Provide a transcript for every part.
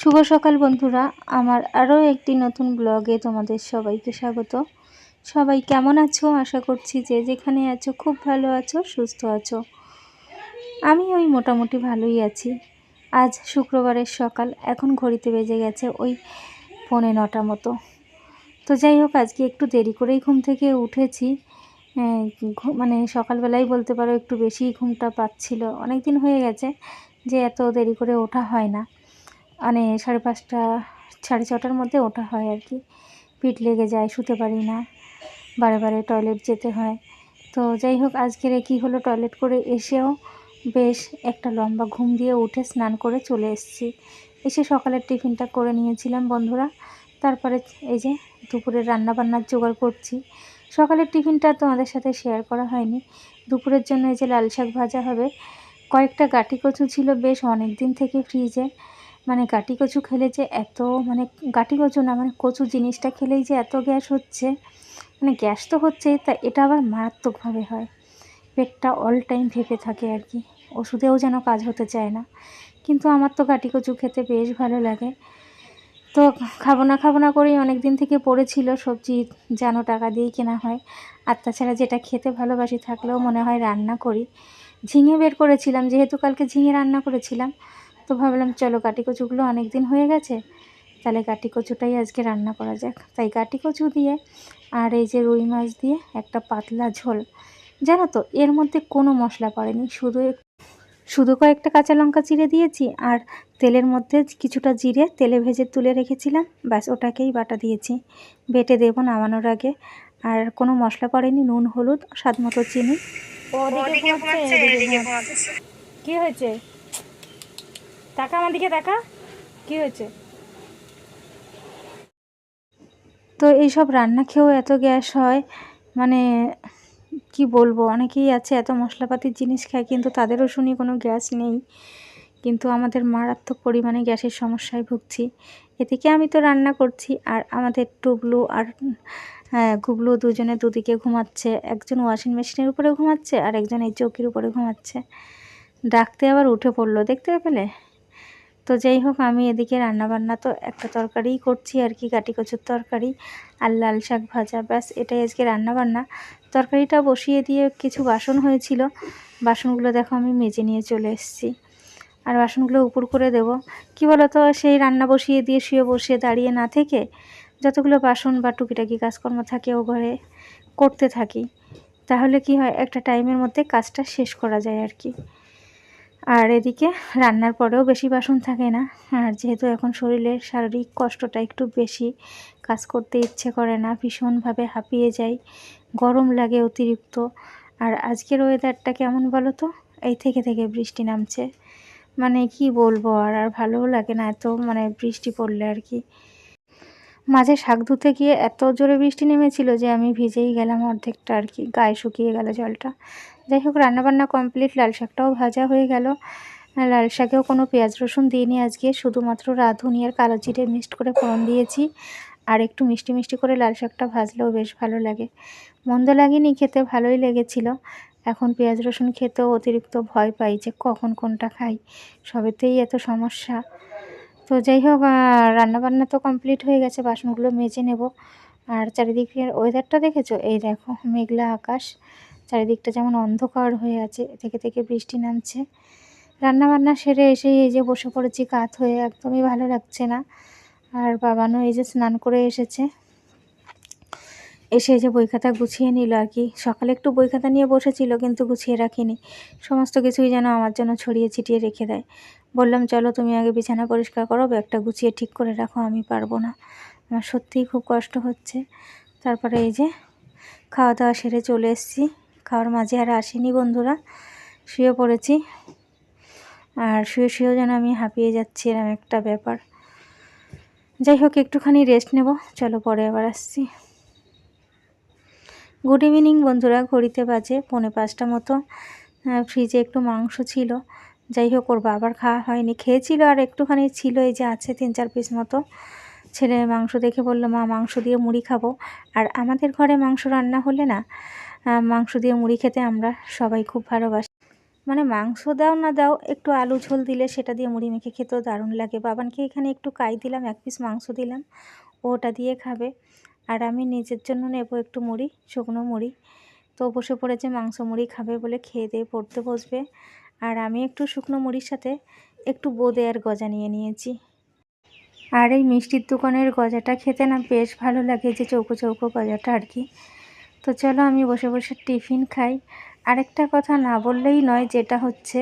শুভ সকাল বন্ধুরা। আমার আরও একটি নতুন ব্লগে তোমাদের সবাইকে স্বাগত। সবাই কেমন আছো? আশা করছি যে যেখানে আছো খুব ভালো আছো, সুস্থ আছো। আমি ওই মোটামুটি ভালোই আছি। আজ শুক্রবারের সকাল, এখন ঘড়িতে বেজে গেছে ওই পৌনে নটা মতো। তো যাই হোক, আজকে একটু দেরি করেই ঘুম থেকে উঠেছি। মানে সকালবেলাই বলতে পারো একটু বেশি ঘুমটা পাচ্ছিল। অনেক দিন হয়ে গেছে যে এত দেরি করে ওঠা হয় না। মানে সাড়ে পাঁচটা, সাড়ে ছটার মধ্যে ওঠা হয় আর কি। পিঠ লেগে যায়, শুতে পারি না। বারে বারে টয়লেট যেতে হয়। তো যাই হোক, আজকের কী হলো টয়লেট করে এসেও বেশ একটা লম্বা ঘুম দিয়ে উঠে স্নান করে চলে এসেছি। এসে সকালের টিফিনটা করে নিয়েছিলাম বন্ধুরা। তারপরে এই যে দুপুরের রান্না বান্নার জোগাড় করছি। সকালের টিফিনটা তোমাদের সাথে শেয়ার করা হয়নি। দুপুরের জন্য এই যে লাল শাক ভাজা হবে, কয়েকটা গাটি কচু ছিল বেশ অনেক দিন থেকে ফ্রিজে মানে গাটি কচু খেলে যে এত মানে গাটি কচু না মানে কচু জিনিসটা খেলেই যে এত গ্যাস হচ্ছে মানে গ্যাস তো হচ্ছেই, তা এটা আবার মারাত্মকভাবে হয়। পেটটা অল টাইম ভেপে থাকে আর কি, ওষুধেও যেন কাজ হতে চায় না। কিন্তু আমার তো গাটি কচু খেতে বেশ ভালো লাগে। তো খাব না খাব না করেই অনেক দিন থেকে পড়েছিল সবজি, যেন টাকা দিয়েই কেনা হয়। আর তাছাড়া যেটা খেতে ভালোবাসি থাকলেও মনে হয় রান্না করি। ঝিঙে বের করেছিলাম, যেহেতু কালকে ঝিঙে রান্না করেছিলাম তো ভাবলাম চলো কাটি কচুগুলো অনেক দিন হয়ে গেছে তাহলে কাটি কচুটাই আজকে রান্না করা যাক। তাই কাটি কচু দিয়ে আর এই যে রুই মাছ দিয়ে একটা পাতলা ঝোল। জানো তো এর মধ্যে কোনো মশলা পড়েনি শুধু শুধু কয়েকটা কাঁচা লঙ্কা চিড়ে দিয়েছি আর তেলের মধ্যে কিছুটা জিরে তেলে ভেজে তুলে রেখেছিলাম ব্যাস ওটাকেই বাটা দিয়েছি। বেটে দেবো নামানোর আগে আর কোনো মশলা পড়েনি নুন হলুদ স্বাদ মতো চিনি। কি হয়েছে? টাকা আমার দিকে দেখা কি হয়েছে? তো এইসব রান্না খেয়েও এত গ্যাস হয় মানে কি বলব, অনেকেই আছে এত মশলাপাতির জিনিস খায়, কিন্তু তাদেরও শুনি কোনো গ্যাস নেই। কিন্তু আমাদের মারাত্মক পরিমাণে গ্যাসের সমস্যায় ভুগছি। এদিকে আমি তো রান্না করছি, আর আমাদের টুবলু আর হ্যাঁ গুবলু দুজনে দুদিকে ঘুমাচ্ছে। একজন ওয়াশিং মেশিনের উপরে ঘুমাচ্ছে, আর একজন এই চৌকির উপরে ঘুমাচ্ছে। ডাকতে আবার উঠে পড়ল, দেখতে পেলে? তো যাই হোক, আমি এদিকে রান্নাবান্না তো একটা তরকারিই করছি আর কি কাটি কচুর তরকারি আর লাল শাক ভাজা, ব্যাস এটাই আজকে রান্নাবান্না। তরকারিটা বসিয়ে দিয়ে কিছু বাসন হয়েছিল, বাসনগুলো দেখো আমি মেজে নিয়ে চলে এসেছি। আর বাসনগুলো উপর করে দেব। কি বলো তো সেই রান্না বসিয়ে দিয়ে শুয়ে বসে দাঁড়িয়ে না থেকে যতগুলো বাসন বা টুকিটাকি কাজকর্ম থাকে ও ঘরে করতে থাকি, তাহলে কি হয়, একটা টাইমের মধ্যে কাজটা শেষ করা যায় আর কি। আর এদিকে রান্নার পরেও বেশি বাসন থাকে না। আর যেহেতু এখন শরীরের শারীরিক কষ্টটা একটু বেশি, কাজ করতে ইচ্ছে করে না, ভীষণভাবে হাঁপিয়ে যাই, গরম লাগে অতিরিক্ত। আর আজকের ওয়েদারটা কেমন বলো তো? এই থেকে থেকে বৃষ্টি নামছে। মানে কি বলব আর আর ভালোও লাগে না এত মানে বৃষ্টি পড়লে আর কি। মাঝে শাক ধুতে গিয়ে এত জোরে বৃষ্টি নেমেছিল যে আমি ভিজেই গেলাম অর্ধেকটা আর কি, গায়ে শুকিয়ে গেল জলটা। যাই হোক, রান্নাবান্না কমপ্লিট লাল শাকটাও ভাজা হয়ে গেল। লাল শাকেও কোনো পেঁয়াজ রসুন দিইনি আজকে, শুধুমাত্র রাঁধুনি আর কালো জিরে মিক্সড করে ফোড়ন দিয়েছি। আর একটু মিষ্টি মিষ্টি করে লাল শাকটা ভাজলেও বেশ ভালো লাগে। মন্দ লাগেনি, খেতে ভালোই লেগেছিল। এখন পেঁয়াজ রসুন খেতেও অতিরিক্ত ভয় পাই যে কখন কোনটা খাই, সবেতেই এত সমস্যা। তো যাই হোক রান্নাবান্না তো কমপ্লিট হয়ে গেছে, বাসনগুলো মেজে নেব। আর চারিদিকের ওয়েদারটা দেখেছ? এই দেখো, মেঘলা আকাশ। চারিদিকটা যেমন অন্ধকার হয়ে আছে, থেকে থেকে বৃষ্টি নামছে। রান্নাবান্না সেরে এসেই এই যে বসে পড়েছি, কাত হয়ে, একদমই ভালো লাগছে না। আর বাবানও এই যে স্নান করে এসেছে। এসে যে বই খাতা গুছিয়ে নিল আর কি। সকালে একটু বই খাতা নিয়ে বসেছিল, কিন্তু গুছিয়ে রাখিনি। সমস্ত কিছুই যেন আমার জন্য ছড়িয়ে ছিটিয়ে রেখে দেয়। বললাম, চলো তুমি আগে বিছানা পরিষ্কার করো, ব্যাগটা গুছিয়ে ঠিক করে রাখো, আমি পারব না। আমার সত্যিই খুব কষ্ট হচ্ছে। তারপরে এই যে খাওয়া দাওয়া সেরে চলে এসেছি। খাওয়ার মাঝে আর আসেনি বন্ধুরা, শুয়ে পড়েছি। আর শুয়ে শুয়েও যেন আমি হাঁপিয়ে যাচ্ছি, এরম একটা ব্যাপার। যাই হোক, একটুখানি রেস্ট নেব। চলো পরে আবার আসছি। গুড ইভিনিং বন্ধুরা। ঘড়িতে বাজে পৌনে পাঁচটা মতো। ফ্রিজে একটু মাংস ছিল। যাই হোক, ওর বাবার খাওয়া হয়নি। খেয়েছিল আর একটুখানি ছিল, এই যে আছে তিন চার পিস মতো। ছেলে মাংস দেখে বলল, মা, মাংস দিয়ে মুড়ি খাব। আর আমাদের ঘরে মাংস রান্না হলে না মাংস দিয়ে মুড়ি খেতে আমরা সবাই খুব ভালোবাসি। মানে মাংস দাও না দাও, একটু আলু ঝোল দিলে সেটা দিয়ে মুড়ি মেখে খেতেও দারুণ লাগে। বাবানকে এখানে একটু কাই দিলাম, এক পিস মাংস দিলাম। ওটা দিয়ে খাবে। আর আমি নিজের জন্য নেব একটু মুড়ি, শুকনো মুড়ি। তো বসে পড়েছে, মাংস মুড়ি খাবে বলে খেয়ে দিয়ে পড়তে বসবে। আর আমি একটু শুকনো মুড়ির সাথে একটু বোঁদে আর গজা নিয়ে নিয়েছি। আর এই মিষ্টির দোকানের গজাটা খেতে না বেশ ভালো লাগে যে চৌকো চৌকো গজাটা আর কি। তো চলো আমি বসে বসে টিফিন খাই। আরেকটা কথা না বললেই নয়, যেটা হচ্ছে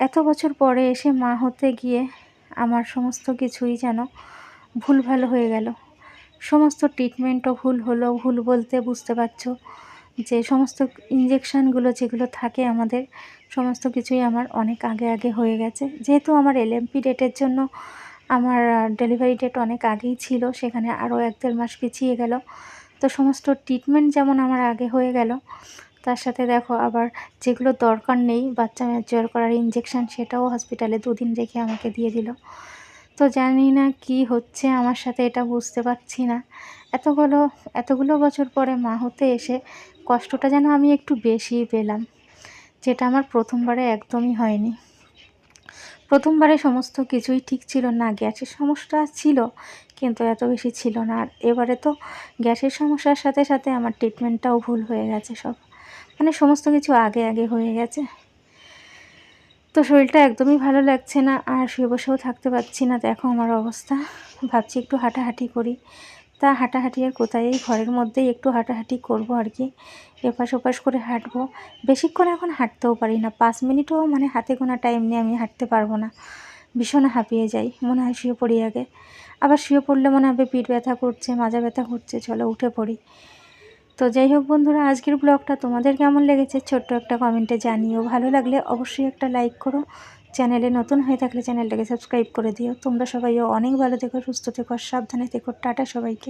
এত বছর পরে এসে মা হতে গিয়ে আমার সমস্ত কিছুই যেন ভুল ভালো হয়ে গেল। সমস্ত ট্রিটমেন্টও ভুল হলো, ভুল বলতে বুঝতে পারছ? যে সমস্ত ইঞ্জেকশানগুলো যেগুলো থাকে আমাদের, সমস্ত কিছুই আমার অনেক আগে আগে হয়ে গেছে। যেহেতু আমার এলএমপি ডেটের জন্য আমার ডেলিভারি ডেট অনেক আগেই ছিল, সেখানে আরও এক দেড় মাস পিছিয়ে গেল। তো সমস্ত ট্রিটমেন্ট যেমন আমার আগে হয়ে গেল, তার সাথে দেখো আবার যেগুলো দরকার নেই, বাচ্চা ম্যাচিওর করার ইঞ্জেকশান সেটাও হসপিটালে দুদিন রেখে আমাকে দিয়ে দিল। তো জানি না কি হচ্ছে, আমার সাথে এটা বুঝতে পারছি না। এতগুলো এতগুলো বছর পরে মা হতে এসে কষ্টটা যেন আমি একটু বেশিই পেলাম, যেটা আমার প্রথমবারে একদমই হয়নি। প্রথমবারে সমস্ত কিছুই ঠিক ছিল না, গ্যাসের সমস্যা ছিল, কিন্তু এত বেশি ছিল না। আর এবারে তো গ্যাসের সমস্যার সাথে সাথে আমার ট্রিটমেন্টটাও ভুল হয়ে গেছে সব। মানে সমস্ত কিছু আগে আগে হয়ে গেছে। তো শরীরটা একদমই ভালো লাগছে না, আর শুয়ে বসেও থাকতে পারছি না। দেখো আমার অবস্থা। ভাবছি একটু হাঁটাহাঁটি করি। তা হাঁটাহাঁটি আর কোথায়? এই ঘরের মধ্যেই একটু হাঁটাহাঁটি করব আর কি। এপাশ ওপাশ করে হাঁটবো। বেশিক্ষণ এখন হাঁটতেও পারি না। পাঁচ মিনিটও মানে হাতে গোনা টাইম নিয়ে আমি হাঁটতে পারব না। ভীষণ হাঁপিয়ে যাই। মনে হয় শুয়ে পড়ি আগে। আবার শুয়ে পড়লে মনে হবে পিঠ ব্যথা করছে, মাজা ব্যথা করছে। চলো উঠে পড়ি। তো যাই হোক বন্ধুরা, আজকের ব্লগটা তোমাদের কেমন লেগেছে ছোট্ট একটা কমেন্টে জানিও। ভালো লাগলে অবশ্যই একটা লাইক করো। চ্যানেলে নতুন হয়ে থাকলে চ্যানেলটাকে সাবস্ক্রাইব করে দিও। তোমরা সবাইও অনেক ভালো থেকো, সুস্থ থেকো সাবধানে থেকো। টাটা সবাইকে।